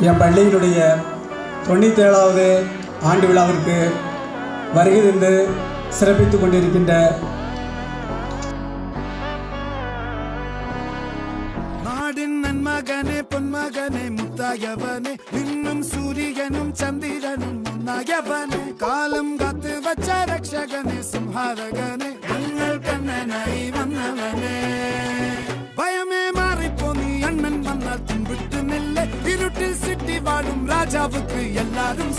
என் பள்ளியினுடைய தொண்ணூற்றேழாவது ஆண்டு விழாவிற்கு வருகை தந்து சிறப்பித்துக் கொண்டிருக்கின்ற நாடின் நன்மகனே பொன்மகனே முத்தாயவனே இன்னும் சூரியனும் சந்திரனும் முன்னாயவனே காலம் காத்து வச்ச ரக்ஷகனே சிம்ஹாரகனே எங்கள் கண்ணனாய் வந்தவனே. ராஜாவுக்கு எல்லாரும்